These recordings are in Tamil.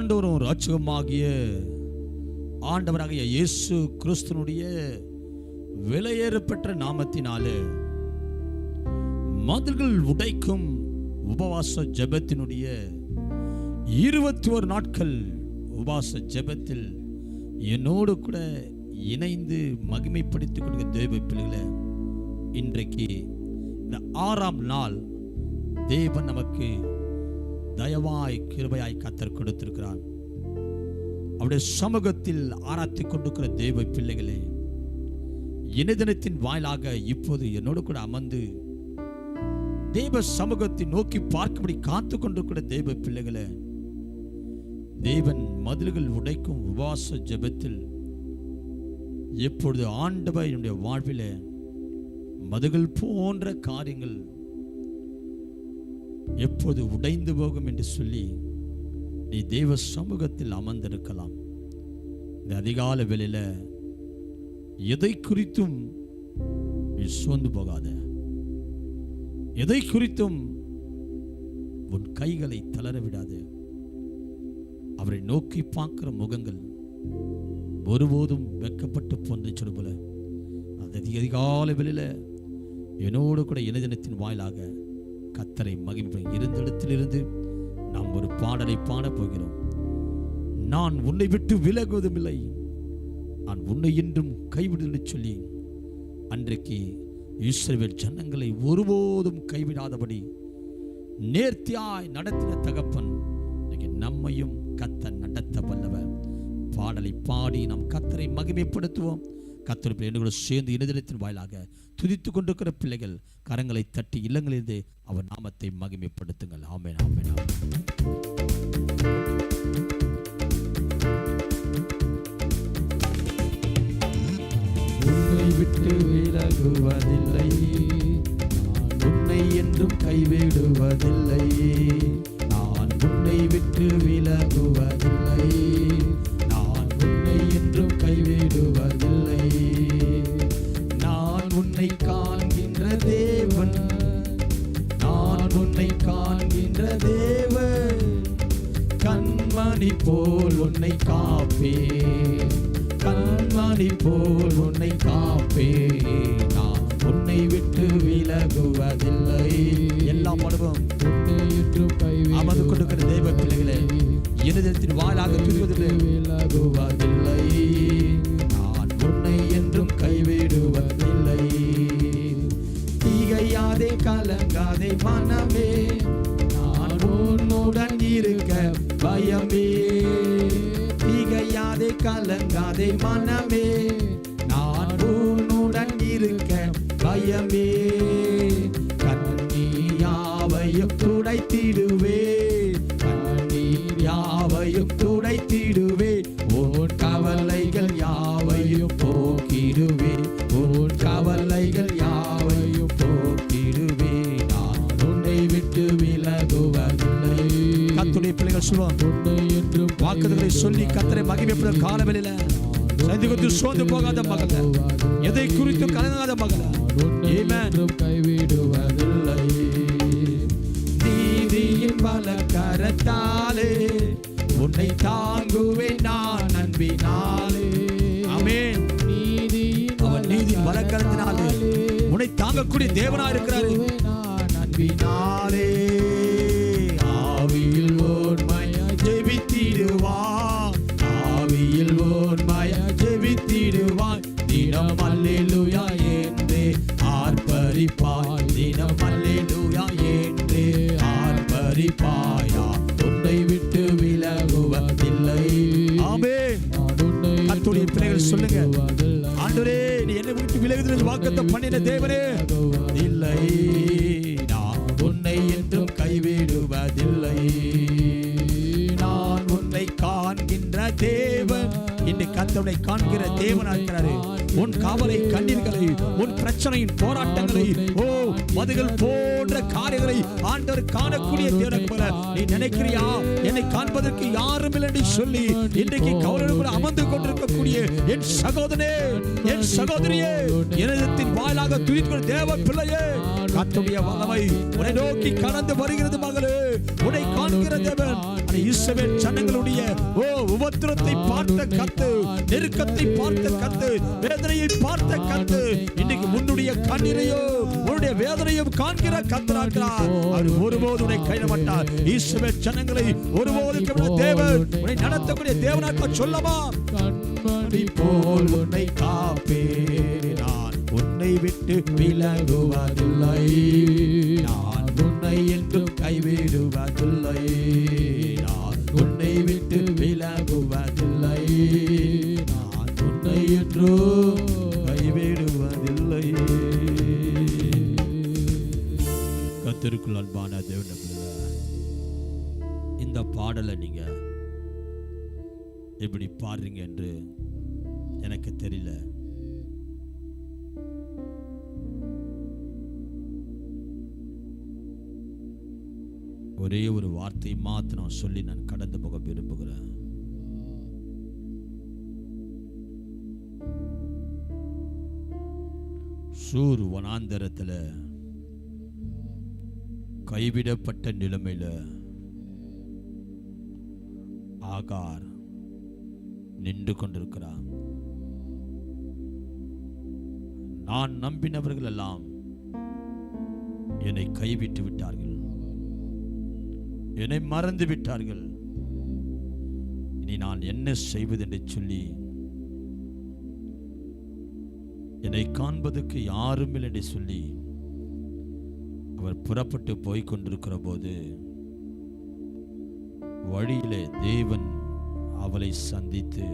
ஆண்டவரும் ராட்சகமாகிய ஆண்டவராகிய இயேசு கிறிஸ்துனுடைய விலையேறப்பெற்ற நாமத்தினாலே மதில்கள் உடைக்கும் உபவாச ஜெபத்தினுடைய இருபத்தி ஒரு நாட்கள் உபவாச ஜெபத்தில் என்னோடு கூட இணைந்து மகிமைப்படுத்திக் கொடுக்க தேவ பிள்ளைகளை இன்றைக்கு இந்த ஆறாம் நாள் தேவன் நமக்கு தயவாய் கிருபையாய் கத்தர் கொடுத்திருக்கிறார். அவருடைய சமூகத்தில் ஆராய்ச்சி கொண்டிருக்கிற தேவ பிள்ளைகளே இணையதனத்தின் வாயிலாக இப்போது என்னோடு கூட அமர்ந்து தெய்வ சமூகத்தை நோக்கி பார்க்கும்படி காத்து கொண்டிருக்கிற தெய்வ பிள்ளைகளே தேவன் மதில்கள் உடைக்கும் உபவாச ஜெபத்தில் எப்பொழுது ஆண்டவர் என்னுடைய வாழ்வில் மதுகள் போன்ற காரியங்கள் எப்போது உடைந்து போகும் என்று சொல்லி நீ தேவ சமூகத்தில் அமர்ந்திருக்கலாம். இந்த அதிகால வேளையில எதை குறித்தும் நீ சோர்ந்து போகாத. எதை குறித்தும் உன் கைகளை தளர விடாது. அவரை நோக்கி பார்க்கிற முகங்கள் ஒருபோதும் வெக்கப்பட்டு போன்று சொல்லு போல அந்த அதிகால வெளியில் என்னோடு கூட இணையதினத்தின் வாயிலாக கத்தரை மகிழ்வு இருந்த இடத்திலிருந்து நாம் ஒரு பாடலை பாடப் போகிறோம். நான் உன்னை விட்டு விலகுவதும் இல்லை. நான் உன்னை என்றும் கைவிடுதலை சொல்லி அன்றைக்கு இஸ்ரேல் ஜனங்களை ஒருபோதும் கைவிடாதபடி நேர்த்தியாய் நடத்தின தகப்பன் இன்னைக்கு நம்மையும் கத்த நடத்த வல்லவர். பாடலை பாடி நாம் கத்தரை மகிமைப்படுத்துவோம். கத்தர் பிள்ளைகளோடு சேர்ந்து இணையதளத்தின் வாயிலாக துதித்து கொண்டிருக்கிற பிள்ளைகள் கரங்களை தட்டி இல்லங்களிலிருந்து அவர் நாமத்தை மகிமைப்படுத்துங்கள். ஆமேன் ஆமென் ஆமென். விட்டு விலகுவதில்லை. நான் உன்னை என்றும் கைவிடுவதில்லை. நான் உன்னை விட்டு விலகுவதில்லை. விலகுவதில்லை எல்லா என்றும் அமர்ந்து கொண்டிருக்கிற தேவ பிள்ளைகளே இணையதளத்தின் வாயிலாக துதிப்பதில்லை விலகுவதில்லை நான் உன்னை என்றும் கைவிடுவதில்லை. தீகையாதே கலங்காதே மனமே. நான் உன்னுடன் இருக்க பயமே. தீகையாதே கலங்காதே மனமே. நான் உன்னுடன் இருக்க பயமே. துடைத்திடுவே கண்ணீர் யாவையும் துடைத்திடுவே உன் கவலைகள் யாவையும் போக்கிடுவே உன் கவலைகள் யாவையும் போக்கிடுவே நான் உன்னை விட்டு விலகுவதில்லை. கத்துடைய பிள்ளைகள் சொல்லுவாங்க உன்னை என்றும் வாக்குதலை சொல்லி கத்தரை மகிமைப்படும் காலவெளியில சந்தி குறித்து சோர்ந்து போகாத மகள. எதை குறித்து கலங்காத மகள. உன்னை பலக்கரத்தாலே உன்னை தாங்குவேன் நான் அன்பினாலே. ஆமென். நீதியின் அவர் நீதியின் வழக்கத்தினாலே உன்னை தாங்கக்கூடிய தேவனா இருக்கிறாரு அன்பினாலே. உன்னை கர்த்தருடைய பிள்ளைகள் சொல்லுங்க. ஆண்டவரே நீ என்னை விட்டு விலகுதல் வாக்கத்தை பண்ணின தேவனே. இல்லை நான் உன்னை என்றும் கைவிடுவதில்லை. நான் உன்னை காண்கின்ற தேவன் ஆண்டவனை காண்கிற தேவனா இருக்கிறாரு. உன் காவலை கண்ணீர்களை உன் பிரச்சனையின் போராட்டங்களை ஓ மதுகள் போன்ற காரியங்களை ஆண்டவர் காணக்கூடிய தேவனை போல நீ நினைக்கிறியா? என்னை காண்பதற்கு யாரும் இல்லை சொல்லி இன்றைக்கு கவலையோடு கூட அமர்ந்து கொண்டிருக்கக்கூடிய என் சகோதரனே என் சகோதரியே இனத்தின் வாயிலாக துதிக்கிற தேவ பிள்ளையே. கத்துடைய வல்லமை உன்னை நோக்கி கடந்து வருகிறது மகளே. உன்னை காண்கிற தேவன் அது இஸ்ரவேல் ஜனங்களுடைய ஓ உபத்திரத்தை பார்த்த கத்து நெருக்கத்தை பார்த்த கத்து வேதனையை பார்த்த கத்து. இன்னைக்கு உன்னுடைய கண்ணீரையோ உன்னுடைய வேதனையும் காண்கிற கத்தராக்கிறார். அவர் ஒருபோது உன்னை கைவிட மாட்டார். இஸ்ரவேல் ஜனங்களை ஒருபோது தேவன் உன்னை நடத்தக்கூடிய தேவனாக்க சொல்லமா கண்மணி போல் உன்னை காப்பே நான் உன்னை விட்டு விலகுவதில்லை. கர்த்தருக்குள் அன்பான தேவன இந்த பாடலை நீங்க எப்படி பாடுறீங்க என்று எனக்கு தெரியல. ஒரே ஒரு வார்த்தை மாத்திரம் சொல்லி நான் கடந்து போக விரும்புகிறேன். சூர் வனாந்தரத்தில் கைவிடப்பட்ட நிலைமையில ஆகார் நின்று கொண்டிருக்கிறார். நான் நம்பினவர்கள் எல்லாம் என்னை கைவிட்டு விட்டார்கள். என்னை மறந்து விட்டார்கள். இனி நான் என்ன செய்வது என்று சொல்லி என்னை காண்பதற்கு யாரும் இல்லை என்று சொல்லி அவர் புறப்பட்டு போய் கொண்டிருக்கிற போது வழியிலே தேவன் அவளை சந்தித்து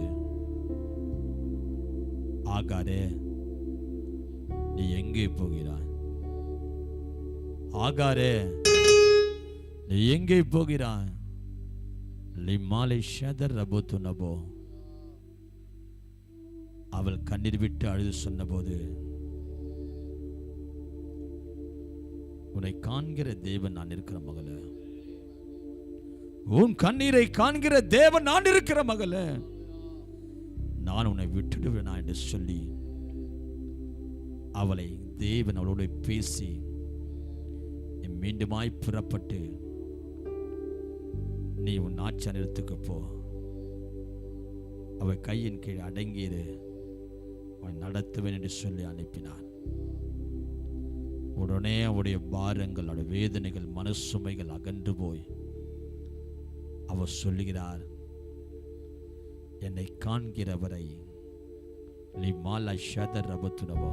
ஆகாரே நீ எங்கே போகிறாய்? ஆகாரே நீ எங்கே போகிறாய்? லிமாலை ஷதர் ரபோ நபோ. அவள் கண்ணீர் விட்டு அழுது சொன்னபோது உன்னை காண்கிற தேவன் நான் இருக்கிற மகள. உன் கண்ணீரை காண்கிற தேவன் நான் இருக்கிற மகள. நான் உன்னை விட்டுடுவேனா என்று சொல்லி அவளை தேவன் அவளோடு பேசி மீண்டுமாய் புறப்பட்டு நீ உன் ஆச்சாரியத்துக்கு போ. அவள் கையின் கீழ் அடங்கியிரு. அவன் நடத்துவேன் என்று சொல்லி அனுப்பினான். உடனே அவருடைய பாரங்கள் அவருடைய வேதனைகள் மனசுமைகள் அகன்று போய் அவர் சொல்லுகிறார் என்னை காண்கிறவரை நீ மாலா ஷதர் ரபத்துனவோ?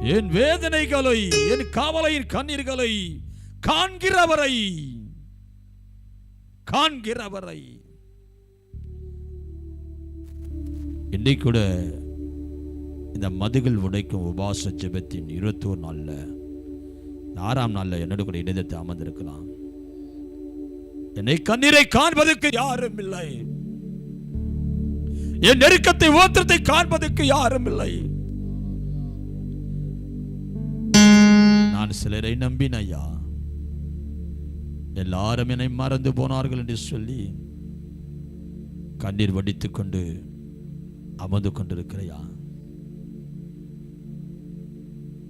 என் வேதனைகளை என் காவலையின் கண்ணீர்களை காண்கிறவரை காண்கிறவரை. இன்னைக்கு கூட இந்த மதுகள் உடைக்கும் உபாச ஜெபத்தின் இருபத்தோர் நாளில் ஆறாம் நாளில் என்னோட கூட இணையத்தை அமர்ந்திருக்கலாம். என்னை கண்ணீரை காண்பதற்கு யாரும் இல்லை. என் நெருக்கத்தை ஓத்திரத்தை காண்பதற்கு யாரும் இல்லை. நான் சிலரை நம்பின ஐயா எல்லாரும் என்னை மறந்து போனார்கள் என்று சொல்லி கண்ணீர் வடித்துக் கொண்டு அமர்ந்து கொண்டிருக்கிறையா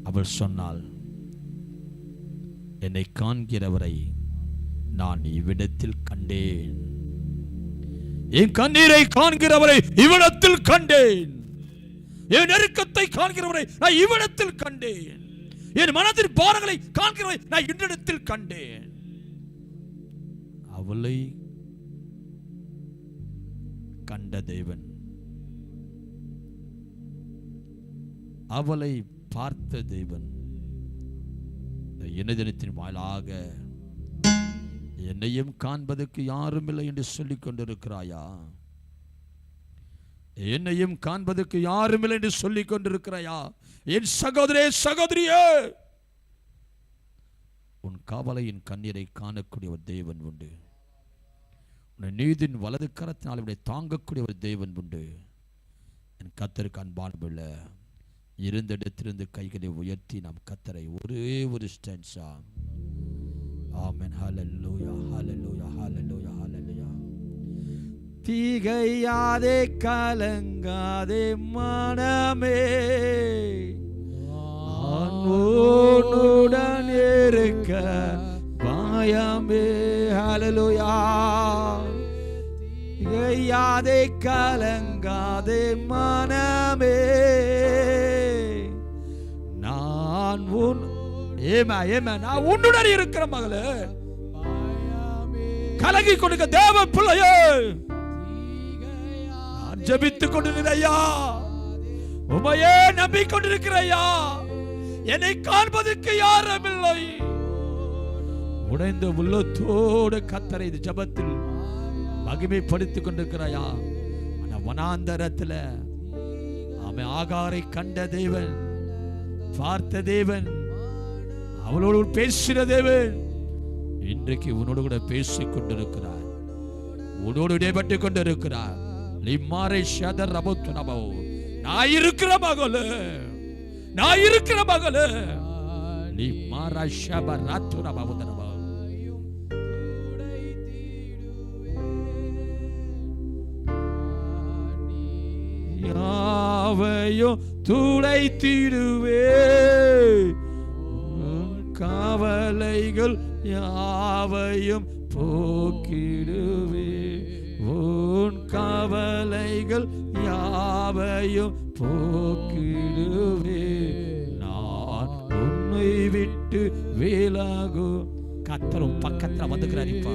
அவள் சொன்னாள் என்னை காண்கிறவரை நான் இவ்விடத்தில் கண்டேன். என் கண்ணீரை காண்கிறவரை இவ்விடத்தில் கண்டேன். என் நெருக்கத்தை காண்கிறவரை நான் இவ்விடத்தில் கண்டேன். என் மனதின் பாரங்களை காண்கிறவரை நான் இன்னிடத்தில் கண்டேன். அவளை கண்ட தேவன் அவளை பார்த்த தேவன் இந்த இணையதினத்தின் வாயிலாக என்னையும் காண்பதற்கு யாரும் இல்லை என்று சொல்லிக் கொண்டிருக்கிறாயா? என்னையும் காண்பதற்கு யாரும் இல்லை என்று சொல்லிக் கொண்டிருக்கிறாயா? என் சகோதரே சகோதரியே! உன் கவலையின் கண்ணீரை காணக்கூடிய ஒரு தேவன் உண்டு. உன்னை நீதின் வலது கரத்தினால் இவனை தாங்கக்கூடிய ஒரு தேவன் உண்டு. என் கத்தருக்கு அன்பான இருந்த இடத்திலிருந்து கைகளை உயர்த்தி நாம் கத்தரை ஒரே ஒரு stanza amen hallelujah hallelujah hallelujah hallelujah திகையாதே கலங்காதே மனமே. நான் இருக்க பயமே. ஹலலுயா திகையாதே கலங்காதே மனமே. ஏமா ஏமா நான் உன்னுடன் இருக்கிற மகளே. கலகி கொடுக்க தேவ பிள்ளையே. நான் ஜெபித்துக் கொண்டிருக்கிறையா உமையே நம்பிக்கொண்டிருக்கிறையா என்னை காண்பதற்கு யாரும் இல்லை உடைந்த உள்ளத்தோடு கத்தரை இது ஜபத்தில் மகிமைப்படுத்திக் கொண்டிருக்கிறாயா ஆனா வனாந்தரத்துல அவன் ஆகாரை கண்ட தேவன் பார்த்த தேவன் அவளோடு பேசுகிற தேவன். இன்றைக்கு உன்னோடு கூட பேசிக் கொண்டிருக்கிறார். உன்னோடு இடைப்பட்டு கொண்டிருக்கிறார். லிம்மாரை ஷதர் ரபுத்து நபோ. நான் இருக்கிற மகளு. நான் இருக்கிற மகளு. லிம்மாரா ஷப ராத்து நபோ நபோ யாவையும் துளை தீடுவே கவலைகள் யாவையும் போக்கிடுவே. உன் கவலைகள் யாவையும் போக்கிடுவே. நான் உன்னை விட்டு விலகு கத்தரும் பக்கத்துல வந்துக்கிறார் இப்ப.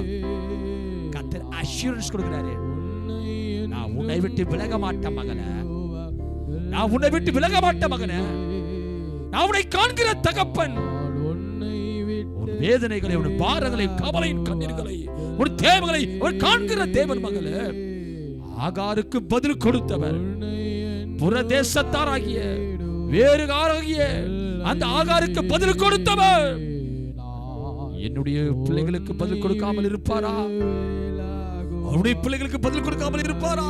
கத்தர் அஷூரன்ஸ் கொடுக்கிறாரு. நான் உன்னை விட்டு விலக மாட்டேன் மகனே. நான் உன்னை விட்டு விலக மாட்டேன் மகனே. நான் உன்னை காண்கிற தகப்பன். வேதனைகளை உன் பாரங்களை கவலையின் கண்ணீர்களை உன் தேவைகளை அவர் காண்கிற தேவன் மகளே. ஆகாருக்கு பதில் கொடுத்தவர். புறதேசத்தாராகிய வேறு ஆகிய அந்த ஆகாருக்கு பதில் கொடுத்தவர். என்னுடைய பிள்ளைகளுக்கு பதில் கொடுக்காமல் இருப்பாரா? அவருடைய பிள்ளைகளுக்கு பதில் கொடுக்காமல் இருப்பாரா.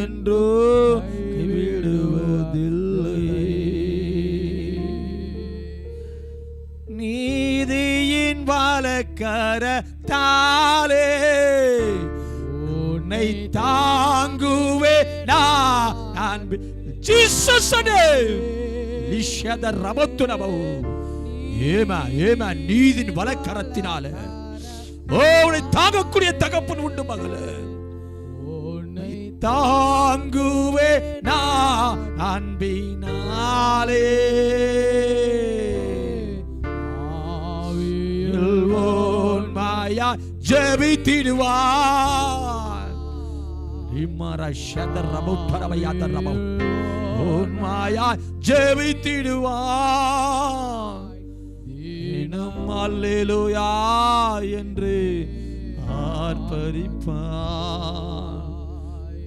என்றோ கரத்தாலே உன்னை தாங்குவே நான் ஜீசஸ் நிஷத ஏமா ஏமா நீதின் வலக்கரத்தினால ஓ உன்னை தாங்கக்கூடிய தகப்பன் உண்டு மகளே. உன்னை தாங்குவே நான் அன்பினாலே. ஜெபித்திடுவார். இம்மர ஜெபித்திடுவார். தினம் அல்லேலூயா என்று ஆர்ப்பரிப்பார்.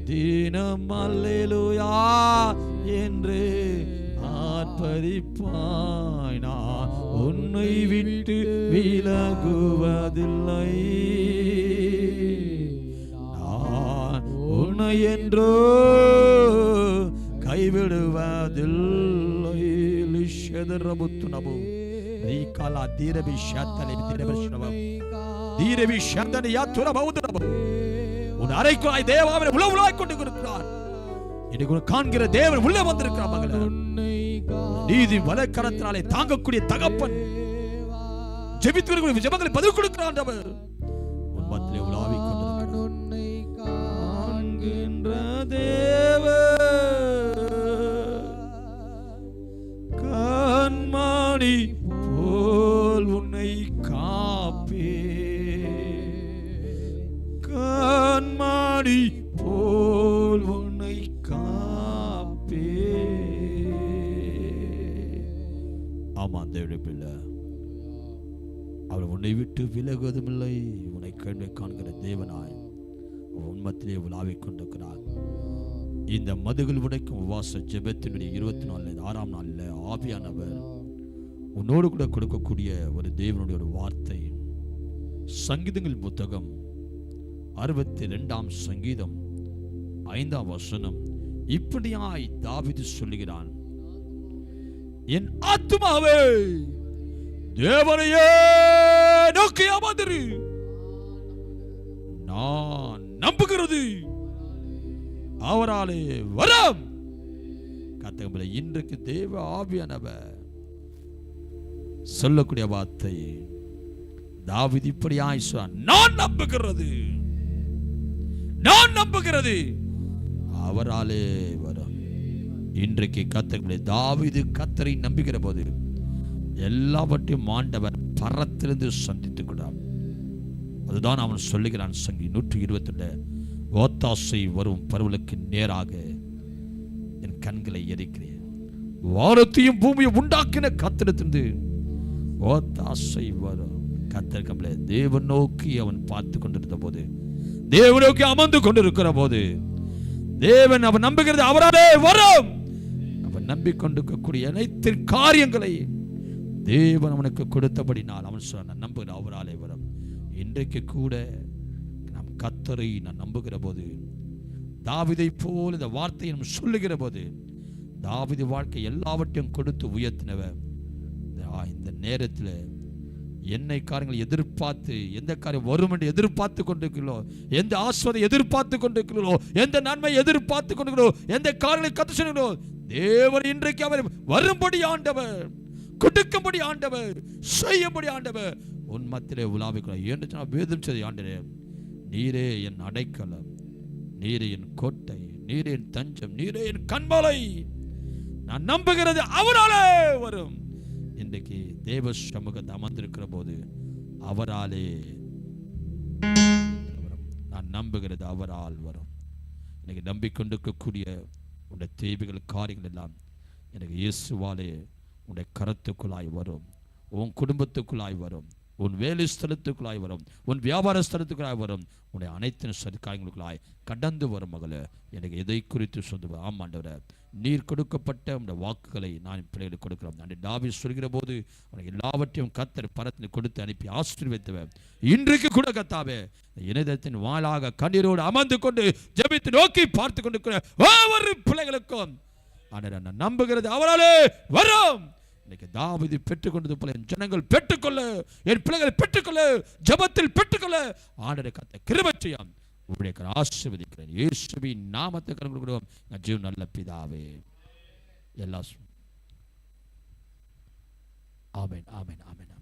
தினம் அல்லேலுயா என்று ஆர்ப்பரிப்பாய் நான் உன்னை விட்டு விலகுவதில்லை. நான் உன்னை என்றோ கைவிடுவதில்லை. லிஷதரபுத்து நபு நீ காலா தீரபி ஷத்தலை திரபஷ்ணவம் தீரவி சந்தனையா துரபவுதரபு உன் அறைக்குள்ளாய் தேவாவினை உள்ள கொண்டு இருக்கிறார் இன்னைக்கு காண்கிற தேவன் உள்ளே வந்திருக்கிறார் மகளே. நீதி வலக்கரத்தினாலே தாங்கக்கூடிய தகப்பன். ஜெபித்து ஜெபங்களை பதில் கொடுக்கிறான் அவர் உன்னை விட்டு விலகுவதும் இல்லை உன்னை கேள்வி காண்கிற தேவனாய் உண்மத்திலே உலாவிக் கொண்டிருக்கிறார். இந்த மதுகள் உடைக்கும் உவாச ஜெபத்தினுடைய இருபத்தி நாலு ஆறாம் நாளில் ஆவியானவர் உன்னோடு கூட கொடுக்கக்கூடிய ஒரு தேவனுடைய ஒரு வார்த்தை. சங்கீதங்கள் புத்தகம் அறுபத்தி ரெண்டாம் சங்கீதம் ஐந்தாம் வசனம். இப்படியாய் தாவிது சொல்லுகிறான் என் ஆத்துமாவே தேவனையே நோக்கி நான் நம்புகிறது. அவராலே வரம். கத்தகம்பல இன்றைக்கு தேவ ஆவியானவர் சொல்லக்கூடிய வார்த்தை. தாவிது இப்படி ஆயிஷா நான் நம்புகிறது. நான் நம்புகிறது. அவராலே வரும். இன்றைக்கு கத்தர்களை தாவிது கத்தரை நம்புகிற போது எல்லாவற்றையும் மாண்டவர் பரத்திலிருந்து சந்தித்து கொண்டார் அதுதான் அவன் சொல்லுகிறான் சங்கி நூற்றி இருபத்தி ஓத்தாசை வரும் பருவலுக்கு நேராக என் கண்களை எரிக்கிறேன். வாரத்தையும் பூமியை உண்டாக்கின கத்திரத்திலிருந்து ஓத்தாசை வரும். கத்திருக்கல தேவன் நோக்கி அவன் பார்த்து கொண்டிருந்த போது தேவன் நோக்கி அமர்ந்து கொண்டிருக்கிற போது தேவன் அவன் நம்புகிறது அவராலே வரும். அவன் நம்பிக்கொண்டிருக்கக்கூடிய அனைத்து காரியங்களையும் தேவன் அவனுக்கு கொடுத்தபடினால் அவன் சொன்ன நான் நம்புகிற அவராலே வரும். இன்றைக்கு கூட நாம் கத்தரை நான் நம்புகிற போது தாவிதை போல் இந்த வார்த்தையை நம்ம சொல்லுகிற போது தாவிது வாழ்க்கை எல்லாவற்றையும் கொடுத்து உயர்த்தினவர். இந்த- நேரத்தில் என்னை காரியங்கள் எதிர்பார்த்து எந்த காரியம் வரும் என்று எதிர்பார்த்து கொண்டிருக்கிறோ எந்த ஆஸ்வதை எதிர்பார்த்து கொண்டிருக்கிறோ எந்த நன்மை எதிர்பார்த்து கொண்டிருக்கிறோ எந்த காரியங்களை கத்து சொல்லுகிறோ தேவன் இன்றைக்கு அவர் வரும்படி ஆண்டவர். கொடுக்கும்படி ஆண்டவர் செய்யும்படி ஆண்டவர். உன் மத்திலே உலாவிக்கிறார் என்று சொன்னால் வேதம் ஆண்டரே நீரே என் அடைக்கலம் நீரே என் கோட்டை நீரே என் தஞ்சம் நீரே என் கண்மலை. நான் நம்புகிறது அவராலே வரும். இன்றைக்கு தேவ சமூகத்தை அமர்ந்திருக்கிற போது அவராலே வரும். நான் நம்புகிறது அவரால் வரும். எனக்கு நம்பிக்கொண்டிருக்கக்கூடிய உடைய தேவைகள் காரியங்கள் எல்லாம் எனக்கு இயேசுவாலே உடைய கரத்துக்குள்ளாய் வரும். உன் குடும்பத்துக்குள்ளாய் வரும். உன் வேலை ஸ்தலத்துக்குள்ளாய் வரும். உன் வியாபார ஸ்தலத்துக்குள்ளாய் வரும். உன்னுடைய அனைத்து சரி கடந்து வரும் மகள. எனக்கு எதை குறித்து சொல்லுவ? ஆமாண்டவர நீர் கொடுக்கப்பட்ட உடைய வாக்குகளை நான் பிள்ளைகளுக்கு கொடுக்கிறோம். நான் டாவி சொல்கிற போது உனக்கு எல்லாவற்றையும் கத்தர் பரத்தில் கொடுத்து அனுப்பி ஆசீர்வைத்துவேன் இன்றைக்கு கூட கத்தாவே இணையதத்தின் வாளாக கண்ணீரோடு அமர்ந்து கொண்டு ஜெபித்து நோக்கி பார்த்து கொண்டிருக்கிற ஒவ்வொரு பிள்ளைகளுக்கும் ஆனால் நான் நம்புகிறது? அவராலே வரும். இன்னைக்கு தாவிதி பெற்றுக்கொண்டது போல என் ஜனங்கள் பெற்றுக்கொள்ள என் பிள்ளைகள் பெற்றுக்கொள்ள ஜெபத்தில் பெற்றுக்கொள்ள ஆண்டரை கத்த கிருபச்சியம் உங்களுடைய ஆசிர்வதிக்கிறேன். இயேசுவின் நாமத்தை கடன் கொடுக்கிறோம். என் ஜீவன் நல்ல பிதாவே. எல்லா ஆமேன் ஆமேன் ஆமேன்.